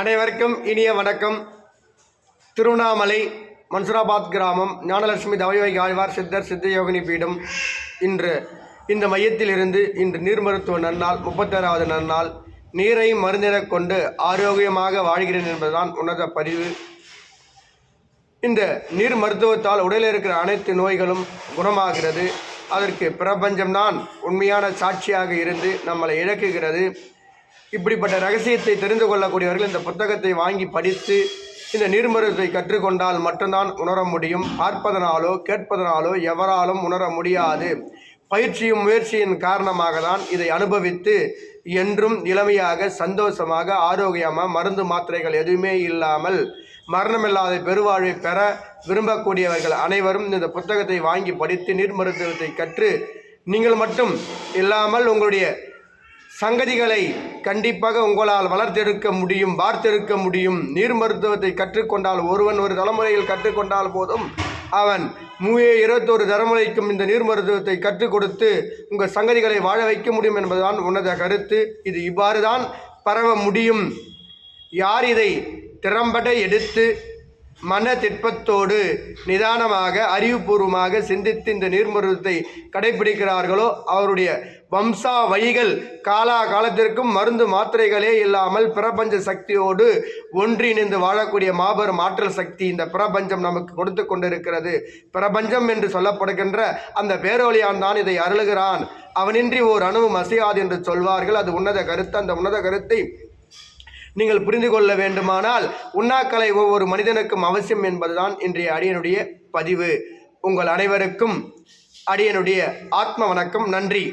அனைவருக்கும் இனிய வணக்கம். திருவண்ணாமலை மன்சுராபாத் கிராமம் ஞானலட்சுமி தவைவை ஆழ்வார் சித்தர் சித்த யோகினி பீடம் இன்று இந்த மையத்தில் இருந்து இன்று நீர் மருத்துவ நன்னாள் முப்பத்தாறாவது நன்னாள் நீரை மருந்தினக் கொண்டு ஆரோக்கியமாக வாழ்கிறேன் என்பதுதான் உன்னத பதிவு. இந்த நீர் மருத்துவத்தால் உடலில் இருக்கிற அனைத்து நோய்களும் குணமாகிறது. அதற்கு பிரபஞ்சம்தான் உண்மையான சாட்சியாக இருந்து நம்மளை இழக்குகிறது. இப்படிப்பட்ட ரகசியத்தை தெரிந்து கொள்ளக்கூடியவர்கள் இந்த புத்தகத்தை வாங்கி படித்து இந்த நீர் கற்றுக்கொண்டால் மட்டும்தான் உணர முடியும். பார்ப்பதனாலோ கேட்பதனாலோ எவராலும் உணர முடியாது. பயிற்சியும் முயற்சியின் காரணமாக தான் இதை அனுபவித்து என்றும் இளமையாக சந்தோஷமாக ஆரோக்கியமாக மருந்து மாத்திரைகள் எதுவுமே இல்லாமல் மரணமில்லாத பெருவாழ்வை பெற விரும்பக்கூடியவர்கள் அனைவரும் இந்த புத்தகத்தை வாங்கி படித்து நீர் மருத்துவத்தை கற்று நீங்கள் மட்டும் இல்லாமல் உங்களுடைய சங்கதிகளை கண்டிப்பாக உங்களால் வளர்த்தெடுக்க முடியும் வார்த்தெடுக்க முடியும். நீர் மருத்துவத்தை கற்றுக்கொண்டால் ஒருவன் ஒரு தலைமுறையில் கற்றுக்கொண்டால் போதும். அவன் மூவே இருபத்தோரு தலைமுறைக்கும் இந்த நீர் மருத்துவத்தை கற்றுக் கொடுத்து உங்கள் சங்கதிகளை வாழ வைக்க முடியும் என்பதுதான் உன்னத கருத்து. இது இவ்வாறு தான் பரவ முடியும். யார் இதை திறம்பட எடுத்து மன திட்பத்தோடு நிதானமாக அறிவுபூர்வமாக சிந்தித்து இந்த நீர்மருவத்தை கடைபிடிக்கிறார்களோ அவருடைய வம்சா வழிகள் காலா காலத்திற்கும் மருந்து மாத்திரைகளே இல்லாமல் பிரபஞ்ச சக்தியோடு ஒன்றிணைந்து வாழக்கூடிய மாபெரும் ஆற்றல் சக்தி இந்த பிரபஞ்சம் நமக்கு கொடுத்து கொண்டிருக்கிறது. பிரபஞ்சம் என்று சொல்லப்படுகின்ற அந்த பேரோலியான் தான் இதை அருளுகிறான். அவனின்றி ஓர் அணுவும் அசையாது என்று சொல்வார்கள். அது உன்னத கருத்து. அந்த உன்னத கருத்தை நீங்கள் புரிந்து கொள்ள வேண்டுமானால் உண்ணாக்கலை ஒவ்வொரு மனிதனுக்கும் அவசியம் என்பதுதான் இன்றைய அடியனுடைய பதிவு. உங்கள் அனைவருக்கும் அடியனுடைய ஆத்ம வணக்கம். நன்றி.